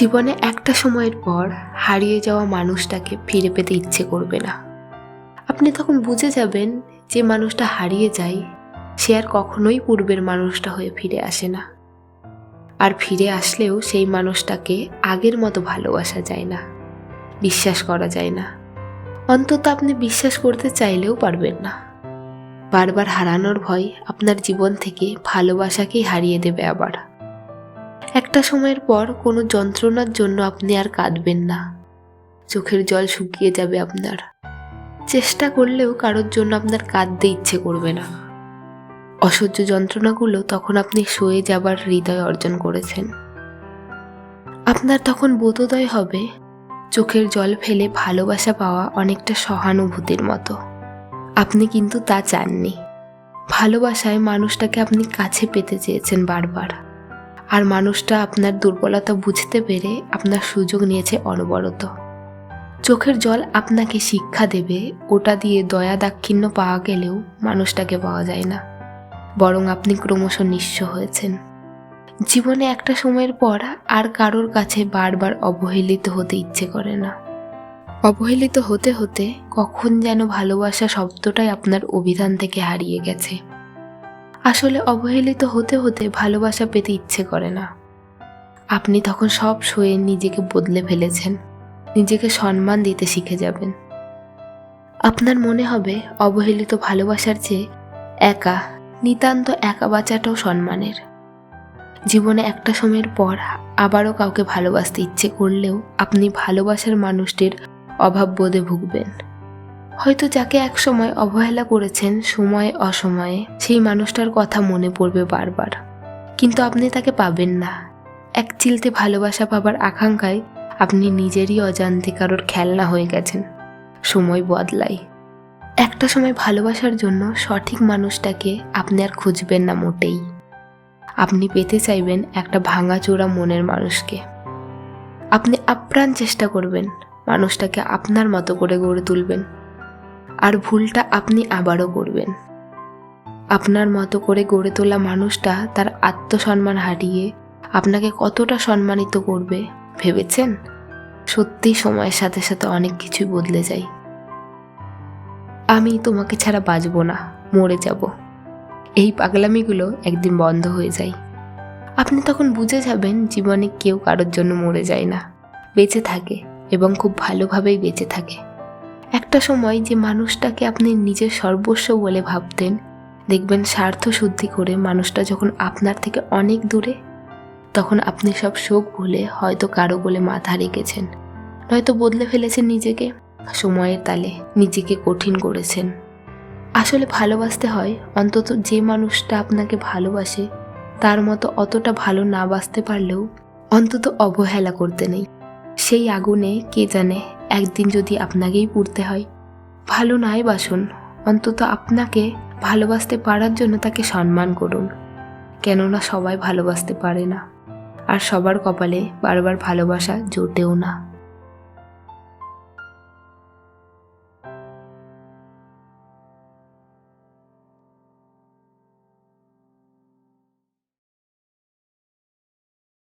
জীবনে একটা সময়ের পর হারিয়ে যাওয়া মানুষটাকে ফিরে পেতে ইচ্ছে করবে না। আপনি তখন বুঝে যাবেন যে মানুষটা হারিয়ে যায়, সে আর কখনোই পূর্বের মানুষটা হয়ে ফিরে আসে না। আর ফিরে আসলেও সেই মানুষটাকে আগের মতো ভালোবাসা যায় না, বিশ্বাস করা যায় না। অন্তত আপনি বিশ্বাস করতে চাইলেও পারবেন না। বারবার হারানোর ভয় আপনার জীবন থেকে ভালোবাসাকেই হারিয়ে দেবে আবার। একটা সময়ের পর কোনো যন্ত্রণার জন্য আপনি আর কাঁদবেন না। চোখের জল শুকিয়ে যাবে আপনার। চেষ্টা করলেও কারোর জন্য আপনার কাঁদতে ইচ্ছে করবে না। অসহ্য যন্ত্রণাগুলো তখন আপনি সয়ে যাবার হৃদয় অর্জন করেছেন। আপনার তখন বোধোদয় হবে, চোখের জল ফেলে ভালোবাসা পাওয়া অনেকটা সহানুভূতির মতো। আপনি কিন্তু তা চাননি। ভালোবাসায় মানুষটাকে আপনি কাছে পেতে চেয়েছেন বারবার। আর মানুষটা আপনার দুর্বলতা বুঝতে পেরে আপনার সুযোগ নিয়েছে অনবরত। চোখের জল আপনাকে শিক্ষা দেবে, ওটা দিয়ে দয়া দাক্ষিণ্য পাওয়া গেলেও মানুষটাকে পাওয়া যায় না। বরং আপনি ক্রমশ নিঃস্ব হয়েছেন। জীবনে একটা সময়ের পর আর কারোর কাছে বারবার অবহেলিত হতে ইচ্ছে করে না। অবহেলিত হতে হতে কখন যেন ভালোবাসা শব্দটাই আপনার অভিধান থেকে হারিয়ে গেছে। আসলে অবহেলিত হতে হতে ভালোবাসা পেতে ইচ্ছে করে না। আপনি তখন সব সয়ে নিজেকে বদলে ফেলেছেন, নিজেকে সম্মান দিতে শিখে যাবেন। আপনার মনে হবে অবহেলিত ভালোবাসার চেয়ে একা, নিতান্ত একা বাঁচাটাও সম্মানের। জীবনে একটা সময়ের পর আবারও কাউকে ভালোবাসতে ইচ্ছে করলেও আপনি ভালোবাসার মানুষটির অভাব বোধে ভুগবেন। হয়তো যাকে একসময় অবহেলা করেছেন সময়ে অসময়ে, সেই মানুষটার কথা মনে পড়বে বারবার। কিন্তু আপনি তাকে পাবেন না। এক চিলতে ভালোবাসা পাবার আকাঙ্ক্ষায় আপনি নিজেরই অজান্তে কারোর খেলনা হয়ে গেছেন। সময় বদলায়। একটা সময় ভালোবাসার জন্য সঠিক মানুষটাকে আপনি আর খুঁজবেন না মোটেই। আপনি পেতে চাইবেন একটা ভাঙাচোরা মনের মানুষকে। আপনি আপ্রাণ চেষ্টা করবেন মানুষটাকে আপনার মতো করে গড়ে তুলবেন। আর ভুলটা আপনি আবারও করবেন। আপনার মতো করে গড়ে তোলা মানুষটা তার আত্মসম্মান হারিয়ে আপনাকে কতটা সম্মানিত করবে, ভেবেছেন? সত্যিই সময়ের সাথে সাথে অনেক কিছুই বদলে যায়। আমি তোমাকে ছাড়া বাঁচব না, মরে যাব। এই পাগলামিগুলো একদিন বন্ধ হয়ে যায়। আপনি তখন বুঝে যাবেন জীবনে কেউ কারোর জন্য মরে যায় না। বেঁচে থাকে এবং খুব ভালোভাবেই বেঁচে থাকে। একটা সময় যে মানুষটাকে আপনি নিজের সর্বস্ব বলে ভাবতেন, দেখবেন স্বার্থ শুদ্ধি করে মানুষটা যখন আপনার থেকে অনেক দূরে, তখন আপনি সব শোক ভুলে হয়তো কারও বলে মাথা রেখেছেন। নয়তো বদলে ফেলেছেন নিজেকে, সময়ের তালে নিজেকে কঠিন করেছেন। আসলে ভালোবাসতে হয়, অন্তত যে মানুষটা আপনাকে ভালোবাসে, তার মতো অতটা ভালো না বাসতে পারলেও অন্তত অবহেলা করতে নেই। সেই আগুনে কে জানে একদিন যদি আপনাকেই পুড়তে হয়। ভালো নাই বাসুন, অন্তত আপনাকে ভালোবাসতে পারার জন্য তাকে সম্মান করুন। কেননা সবাই ভালোবাসতে পারে না, আর সবার কপালে বারবার ভালোবাসা জোটেও না।